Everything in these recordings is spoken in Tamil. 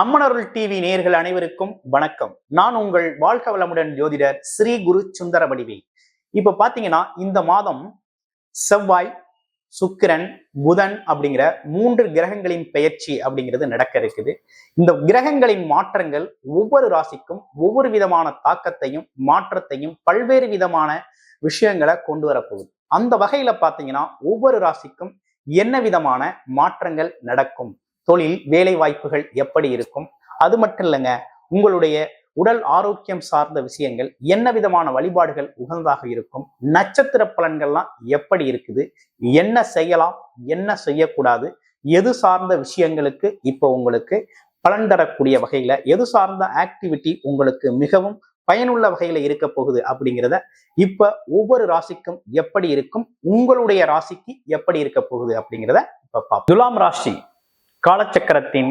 அம்மனருள் டிவி நேர்கள் அனைவருக்கும் வணக்கம். நான் உங்கள் வாழ்க வளமுடன் ஜோதிடர் ஸ்ரீ குரு சுந்தர வடிவே இப்ப பாத்தீங்கன்னா இந்த மாதம் செவ்வாய் சுக்கிரன் புதன் அப்படிங்கிற மூன்று கிரகங்களின் பெயர்ச்சி அப்படிங்கிறது நடக்க இருக்குது. இந்த கிரகங்களின் மாற்றங்கள் ஒவ்வொரு ராசிக்கும் ஒவ்வொரு விதமான தாக்கத்தையும் மாற்றத்தையும் பல்வேறு விதமான விஷயங்களை கொண்டு வரப்போகுது. அந்த வகையில பாத்தீங்கன்னா ஒவ்வொரு ராசிக்கும் என்ன விதமான மாற்றங்கள் நடக்கும்? தொழில் வேலை வாய்ப்புகள் எப்படி இருக்கும்? அது மட்டும் இல்லைங்க உங்களுடைய உடல் ஆரோக்கியம் சார்ந்த விஷயங்கள் என்ன விதமான வழிபாடுகள் உகந்ததாக இருக்கும் நட்சத்திர பலன்கள்லாம் எப்படி இருக்குது என்ன செய்யலாம் என்ன செய்யக்கூடாது எது சார்ந்த விஷயங்களுக்கு இப்போ உங்களுக்கு பலன் தரக்கூடிய வகையில எது சார்ந்த ஆக்டிவிட்டி உங்களுக்கு மிகவும் பயனுள்ள வகையில இருக்க போகுது அப்படிங்கிறத இப்ப ஒவ்வொரு ராசிக்கும் எப்படி இருக்கும் உங்களுடைய ராசிக்கு எப்படி இருக்க போகுது அப்படிங்கிறத இப்ப துலாம் ராசி காலச்சக்கரத்தின்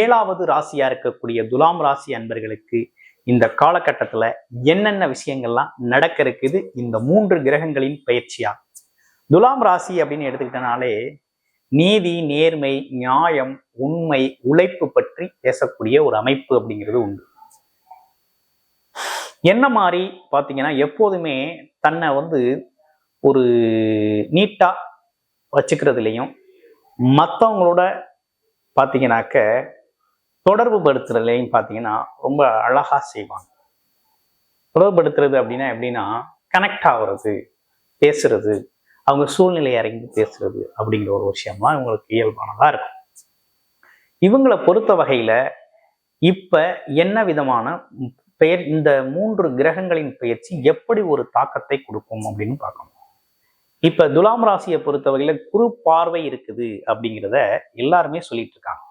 ஏழாவது ராசியா இருக்கக்கூடிய துலாம் ராசி அன்பர்களுக்கு இந்த காலகட்டத்துல என்னென்ன விஷயங்கள்லாம் நடக்க இருக்குது? இந்த மூன்று கிரகங்களின் பயிற்சியா? துலாம் ராசி அப்படின்னு எடுத்துக்கிட்டனாலே நீதி நேர்மை நியாயம் உண்மை உழைப்பு பற்றி பேசக்கூடிய ஒரு அமைப்பு அப்படிங்கிறது உண்டு. என்ன மாதிரி பார்த்தீங்கன்னா எப்போதுமே தன்னை வந்து ஒரு நீட்டா வச்சுக்கிறதுலையும் மற்றவங்களோட பார்த்தீங்கன்னாக்க தொடர்பு படுத்துறதுலையும் பார்த்தீங்கன்னா ரொம்ப அழகா செய்வாங்க. தொடர்புபடுத்துறது அப்படின்னா எப்படின்னா கனெக்ட் ஆகுறது பேசுறது அவங்க சூழ்நிலை இறங்கி பேசுறது அப்படிங்கிற ஒரு விஷயம்லாம் இவங்களுக்கு இயல்பானதா இருக்கும். இவங்களை பொறுத்த வகையில இப்ப என்ன விதமான பெயர் இந்த மூன்று கிரகங்களின் பயிற்சி எப்படி ஒரு தாக்கத்தை கொடுக்கும் அப்படின்னு பார்க்கணும். இப்ப துலாம் ராசியை பொறுத்தவரையில குரு பார்வை இருக்குது அப்படிங்கிறத எல்லாருமே சொல்லிட்டு இருக்காங்க.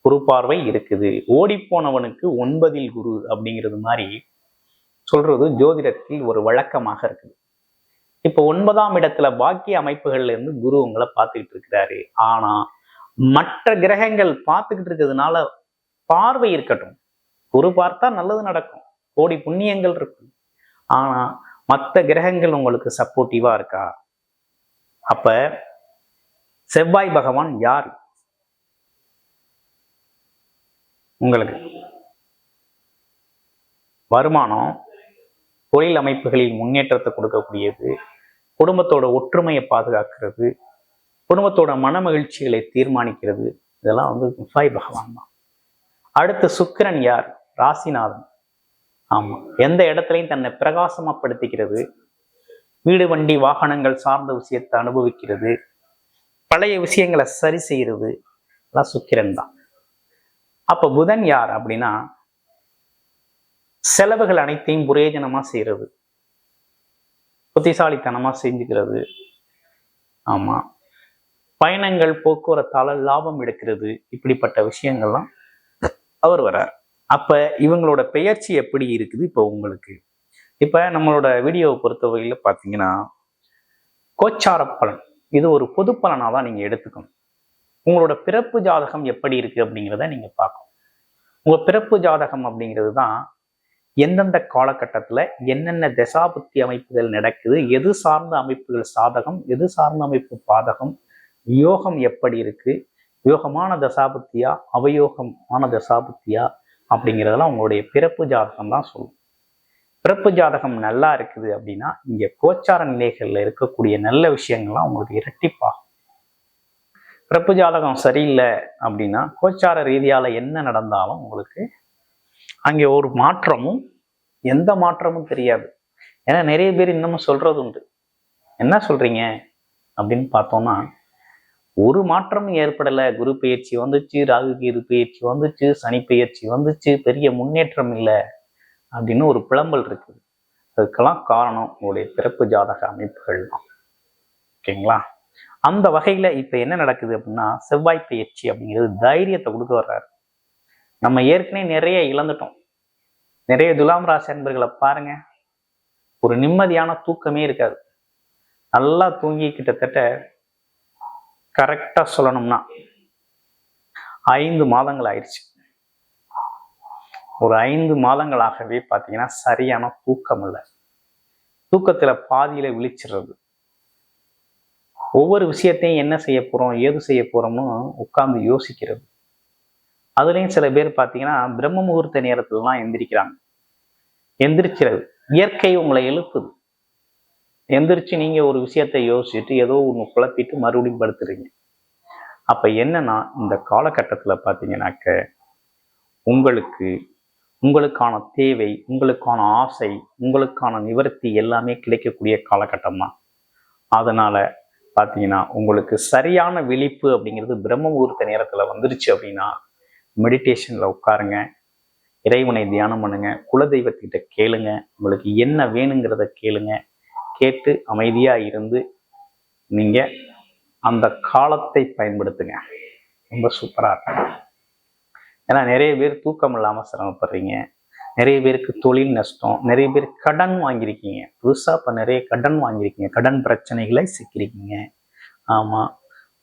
குரு பார்வை இருக்குது. ஓடிப்போனவனுக்கு ஒன்பதில் குரு அப்படிங்கிறது மாதிரி சொல்றது ஜோதிடத்தில் ஒரு வழக்கமாக இருக்குது. இப்போ ஒன்பதாம் இடத்துல பாக்கிய அமைப்புகள்ல இருந்து குரு உங்களை பார்த்துக்கிட்டு இருக்கிறாரு. ஆனா மற்ற கிரகங்கள் பார்த்துக்கிட்டு இருக்கிறதுனால பார்வை இருக்கட்டும். குரு பார்த்தா நல்லது நடக்கும். கோடி புண்ணியங்கள் இருக்கும். ஆனா மற்ற கிரகங்கள் உங்களுக்கு சப்போர்ட்டிவா இருக்கா? அப்ப செவ்வாய் பகவான் யார்? உங்களுக்கு. வருமானம் தொழில் அமைப்புகளில் முன்னேற்றத்தை கொடுக்கக்கூடியது குடும்பத்தோட ஒற்றுமையை பாதுகாக்கிறது குடும்பத்தோட மன மகிழ்ச்சிகளை தீர்மானிக்கிறது இதெல்லாம் வந்து சாய் பகவான் தான். அடுத்து சுக்கிரன் யார்? ராசிநாதன். ஆமா. எந்த இடத்துலையும் தன்னை பிரகாசமாப்படுத்திக்கிறது வீடு வண்டி வாகனங்கள் சார்ந்த விஷயத்தை அனுபவிக்கிறது. பழைய விஷயங்களை சரி செய்யறது. எல்லாம் சுக்கிரன் தான். அப்போ புதன் யார் அப்படின்னா செலவுகள் அனைத்தையும் புரேஜனமா செய்யறது. புத்திசாலித்தனமா செஞ்சுக்கிறது. ஆமா. பயணங்கள் போக்குவரத்தால் லாபம் எடுக்கிறது. இப்படிப்பட்ட விஷயங்கள்லாம் அவர் வரார் அப்ப இவங்களோட பெயர்ச்சி எப்படி இருக்குது? இப்போ உங்களுக்கு. இப்போ நம்மளோட வீடியோவை பொறுத்தவரையில பாத்தீங்கன்னா கோச்சார பலன். இது ஒரு பொது பலனாக தான் நீங்கள் எடுத்துக்கணும். உங்களோட பிறப்பு ஜாதகம் எப்படி இருக்கு அப்படிங்கிறத நீங்க பார்க்கணும். உங்கள் பிறப்பு ஜாதகம் அப்படிங்கிறது தான் எந்தெந்த காலகட்டத்தில் என்னென்ன தசாபுத்தி அமைப்புகள் நடக்குது எது சார்ந்த அமைப்புகள் சாதகம் எது சார்ந்த அமைப்பு பாதகம் யோகம் எப்படி இருக்கு யோகமான தசாபுத்தியா அவயோகமான தசாபுத்தியா அப்படிங்கிறதெல்லாம் உங்களுடைய பிறப்பு ஜாதகம் தான் சொல்லும். பிறப்பு ஜாதகம் நல்லா இருக்குது அப்படின்னா இங்க கோச்சார நிலைகள்ல இருக்கக்கூடிய நல்ல விஷயங்கள்லாம் உங்களுக்கு இரட்டிப்பாகும். பிறப்பு ஜாதகம் சரியில்லை அப்படின்னா கோச்சார ரீதியால என்ன நடந்தாலும் உங்களுக்கு அங்கே ஒரு மாற்றமும் எந்த மாற்றமும் தெரியாது. ஏன்னா நிறைய பேர் இன்னமும் சொல்றது உண்டு. என்ன சொல்றீங்க? அப்படின்னு பார்த்தோம்னா ஒரு மாற்றமும் ஏற்படலை. குரு பயிற்சி வந்துச்சு ராகு கேது பயிற்சி வந்துச்சு சனி பயிற்சி வந்துச்சு பெரிய முன்னேற்றம் இல்லை. அப்படின்னு ஒரு புலம்பல் இருக்குது. அதுக்கெல்லாம் காரணம் உங்களுடைய பிறப்பு ஜாதக அமைப்புகள் தான். ஓகேங்களா? அந்த வகையில இப்ப என்ன நடக்குது அப்படின்னா செவ்வாய் பயிற்சி அப்படிங்கிறது தைரியத்தை கொடுக்க வர்றாரு. நம்ம ஏற்கனவே நிறைய இழந்துட்டோம். நிறைய துலாம் ராசி அன்பர்களை பாருங்க. ஒரு நிம்மதியான தூக்கமே இருக்காது. நல்லா தூங்கி கிட்டத்தட்ட கரெக்டா சொல்லணும்னா ஐந்து மாதங்கள் ஆயிடுச்சு. ஒரு ஐந்து மாதங்களாகவே பார்த்தீங்கன்னா சரியான தூக்கம் இல்லை தூக்கத்துல பாதியில விழிச்சிடுறது. ஒவ்வொரு விஷயத்தையும் என்ன செய்ய போறோம் ஏது செய்ய போகிறோம்னு உட்கார்ந்து யோசிக்கிறது. அதுலேயும் சில பேர் பார்த்தீங்கன்னா பிரம்ம முகூர்த்த நேரத்துலலாம் எந்திரிக்கிறாங்க. எந்திரிக்கிறது. இயற்கை உங்களை எழுப்புது. எந்திரிச்சு நீங்க ஒரு விஷயத்தை யோசிச்சுட்டு ஏதோ ஒன்று குழப்பிட்டு மறுபடியும் படுத்துறீங்க. அப்ப என்னன்னா இந்த காலகட்டத்துல பார்த்தீங்கன்னாக்க உங்களுக்கு உங்களுக்கான தேவை உங்களுக்கான ஆசை உங்களுக்கான நிவர்த்தி எல்லாமே கிடைக்கக்கூடிய காலகட்டம் தான் அதனால பார்த்தீங்கன்னா உங்களுக்கு சரியான விழிப்பு அப்படிங்கிறது பிரம்ம முகூர்த்த நேரத்தில் வந்துருச்சு அப்படின்னா மெடிடேஷனில் உட்காருங்க. இறைவனை தியானம் பண்ணுங்க. குலதெய்வத்திட்ட கேளுங்க. உங்களுக்கு என்ன வேணுங்கிறத கேளுங்க. கேட்டு அமைதியாக இருந்து நீங்கள் அந்த காலத்தை பயன்படுத்துங்க. ரொம்ப சூப்பராக இருக்கும். ஏன்னா நிறைய பேர் தூக்கம் இல்லாமல் சிரமப்படுறீங்க. நிறைய பேருக்கு தொழில் நஷ்டம் நிறைய பேர் கடன் வாங்கியிருக்கீங்க. புதுசாக இப்போ நிறைய கடன் வாங்கியிருக்கீங்க. கடன் பிரச்சனைகளை சிக்கிருக்கீங்க ஆமாம்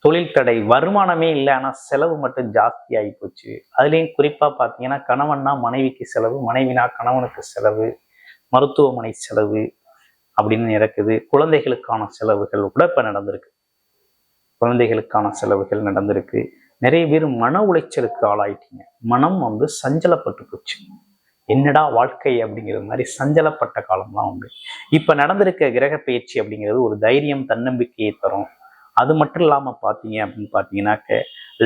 தொழில் தடை வருமானமே இல்லை ஆனால் செலவு மட்டும் ஜாஸ்தி ஆகி போச்சு. அதுலேயும் குறிப்பாக பார்த்தீங்கன்னா கணவன்னா மனைவிக்கு செலவு மனைவினா கணவனுக்கு செலவு மருத்துவமனை செலவு அப்படின்னு இருக்குது குழந்தைகளுக்கான செலவுகள் கூட இப்போ நடந்திருக்கு. குழந்தைகளுக்கான செலவுகள் நடந்திருக்கு. நிறைய பேர் மன உளைச்சலுக்கு ஆளாயிட்டீங்க. மனம் வந்து சஞ்சலப்பட்டு போச்சு. என்னடா வாழ்க்கை அப்படிங்கிற மாதிரி சஞ்சலப்பட்ட காலம்லாம் உண்டு. இப்ப நடந்திருக்க கிரக பயிற்சி அப்படிங்கிறது ஒரு தைரியம் தன்னம்பிக்கையை தரும். அது மட்டும் இல்லாம பாத்தீங்க அப்படின்னு பாத்தீங்கன்னாக்க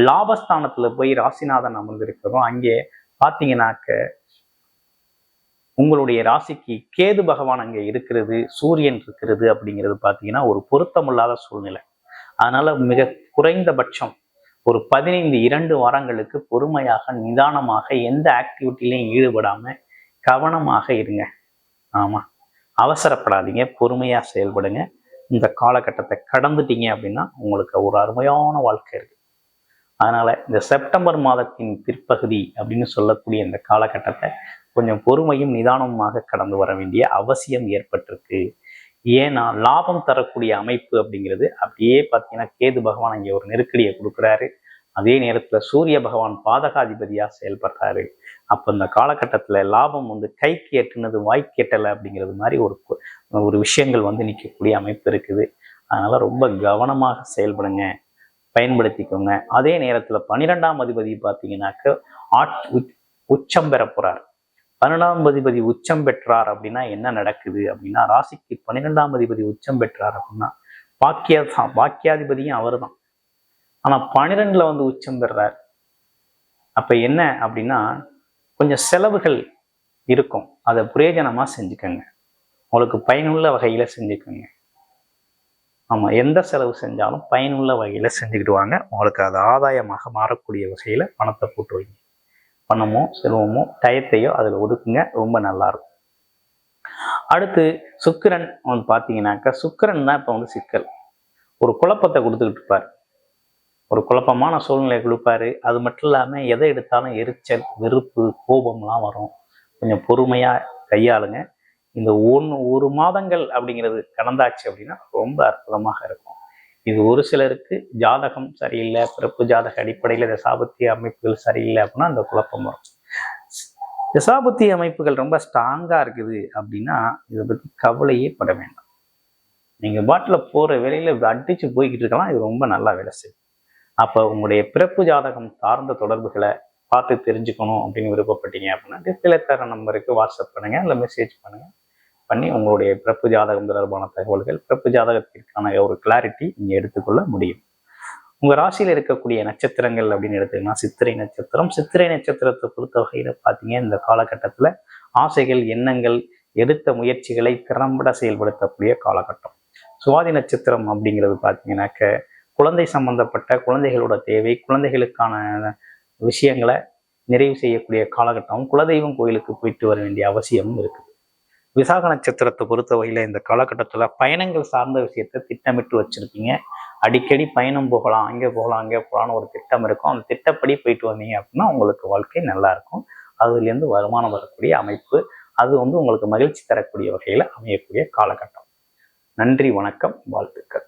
லாபஸ்தானத்தில் போய் ராசிநாதன் அமர்ந்திருக்கிறோம் அங்கே பாத்தீங்கன்னாக்க உங்களுடைய ராசிக்கு கேது பகவான் அங்கே இருக்கிறது சூரியன் இருக்கிறது அப்படிங்கிறது பார்த்தீங்கன்னா ஒரு பொருத்தமில்லாத சூழ்நிலை. அதனால மிக குறைந்தபட்சம் ஒரு பதினைந்து இரண்டு வாரங்களுக்கு பொறுமையாக நிதானமாக எந்த ஆக்டிவிட்டிலையும் ஈடுபடாம கவனமாக இருங்க. ஆமா. அவசரப்படாதீங்க. பொறுமையா செயல்படுங்க. இந்த காலகட்டத்தை கடந்துட்டீங்க அப்படின்னா உங்களுக்கு ஒரு அருமையான வாழ்க்கை இருக்கு. அதனால இந்த செப்டம்பர் மாதத்தின் பிற்பகுதி அப்படின்னு சொல்லக்கூடிய இந்த காலகட்டத்தை கொஞ்சம் பொறுமையும் நிதானமாக கடந்து வர வேண்டிய அவசியம் ஏற்பட்டிருக்கு. ஏன்னா லாபம் தரக்கூடிய அமைப்பு அப்படிங்கிறது அப்படியே பார்த்தீங்கன்னா கேது பகவான் இங்கே ஒரு நெருக்கடியை கொடுக்குறாரு. அதே நேரத்தில் சூரிய பகவான் பாதகாதிபதியாக செயல்படுறாரு. அப்போ இந்த காலகட்டத்தில் லாபம் வந்து கைக்கு எட்டுனது வாய்க்கு எட்டலை அப்படிங்கிறது மாதிரி ஒரு ஒரு விஷயங்கள் வந்து நிற்கக்கூடிய அமைப்பு இருக்குது. அதனால் ரொம்ப கவனமாக செயல்படுங்க பயன்படுத்திக்கோங்க. அதே நேரத்தில் பன்னிரெண்டாம் அதிபதி பார்த்தீங்கன்னாக்க ஆட் உச்சம் பெற பன்னெண்டாம் அதிபதி உச்சம் பெற்றார் அப்படின்னா என்ன நடக்குது அப்படின்னா ராசிக்கு பன்னிரெண்டாம் அதிபதி உச்சம் பெற்றார் அப்படின்னா பாக்கியா பாக்கியாதிபதியும் அவர் தான் ஆனா பன்னிரெண்டில் வந்து உச்சம் பெறார். அப்ப என்ன அப்படின்னா கொஞ்சம் செலவுகள் இருக்கும். அதை பிரயோஜனமா செஞ்சுக்கோங்க. உங்களுக்கு பயனுள்ள வகையில செஞ்சுக்கோங்க. ஆமா எந்த செலவு செஞ்சாலும் பயனுள்ள வகையில செஞ்சுக்கிட்டு வாங்க. உங்களுக்கு அது ஆதாயமாக மாறக்கூடிய வகையில பணத்தை போட்டு வைங்க. பணமோ செல்வமோ டயத்தையோ அதில் ஒதுக்குங்க. ரொம்ப நல்லா இருக்கும் அடுத்து சுக்கிரன் வந்து பார்த்தீங்கன்னாக்கா சுக்கிரன் தான் இப்போ வந்து சிக்கல். ஒரு குழப்பத்தை கொடுத்துக்கிட்டு இருப்பார். ஒரு குழப்பமான சூழ்நிலை கொடுப்பாரு. அது மட்டும் இல்லாமல் எதை எடுத்தாலும் எரிச்சல் வெறுப்பு கோபம்லாம் வரும். கொஞ்சம் பொறுமையாக கையாளுங்க. இந்த ஒன்று ஒரு மாதங்கள் அப்படிங்கிறது கடந்தாச்சு அப்படின்னா ரொம்ப அற்புதமாக இருக்கும். இது ஒரு சிலருக்கு ஜாதகம் சரியில்லை பிறப்பு ஜாதக அடிப்படையில் தசாபத்திய அமைப்புகள் சரியில்லை அப்படின்னா அந்த குழப்பம் வரும். தசாபத்திய அமைப்புகள் ரொம்ப ஸ்ட்ராங்காக இருக்குது அப்படின்னா இதை பற்றி கவலையே பட வேண்டாம். நீங்கள் பாட்டில் போகிற வேலையில் அடித்து போய்கிட்டு இருக்கலாம் இது ரொம்ப நல்லா வேலை செய்யும். அப்போ உங்களுடைய பிறப்பு ஜாதகம் சார்ந்த தொடர்புகளை பார்த்து தெரிஞ்சுக்கணும் அப்படின்னு விருப்பப்பட்டீங்க அப்படின்னா டிஸ்பிளே தர நம்பருக்கு வாட்ஸ்அப் பண்ணுங்கள் இல்லை மெசேஜ் பண்ணுங்கள் பண்ணி உங்களுடைய பிறப்பு ஜாதகம் தொடர்பான தகவல்கள் பிறப்பு ஜாதகத்திற்கான ஒரு கிளாரிட்டி நீங்கள் எடுத்துக்கொள்ள முடியும். உங்கள் ராசியில் இருக்கக்கூடிய நட்சத்திரங்கள் அப்படின்னு எடுத்தீங்கன்னா சித்திரை நட்சத்திரம். சித்திரை நட்சத்திரத்தை பொறுத்த வகையில் பார்த்தீங்க இந்த காலகட்டத்தில் ஆசைகள் எண்ணங்கள் எடுத்த முயற்சிகளை திறம்பட செயல்படுத்தக்கூடிய காலகட்டம். சுவாதி நட்சத்திரம் அப்படிங்கிறது பார்த்தீங்கன்னாக்க குழந்தை சம்பந்தப்பட்ட குழந்தைகளோட தேவை குழந்தைகளுக்கான விஷயங்களை நிறைவு செய்யக்கூடிய காலகட்டம். குலதெய்வம் கோயிலுக்கு போயிட்டு வர வேண்டிய அவசியமும் இருக்குது விசாக நட்சத்திரத்தை பொறுத்த வகையில் இந்த காலகட்டத்தில் பயணங்கள் சார்ந்த விஷயத்தை திட்டமிட்டு வச்சுருக்கீங்க. அடிக்கடி பயணம் போகலாம் அங்கே போகலாம் அங்கே போகலான்னு ஒரு திட்டம் இருக்கும். அந்த திட்டப்படி போயிட்டு வந்தீங்க அப்படின்னா உங்களுக்கு வாழ்க்கை நல்லாயிருக்கும் அதுலேருந்து வருமானம் வரக்கூடிய அமைப்பு அது வந்து உங்களுக்கு மகிழ்ச்சி தரக்கூடிய வகையில் அமையக்கூடிய காலகட்டம். நன்றி வணக்கம் வாழ்த்துக்கள்.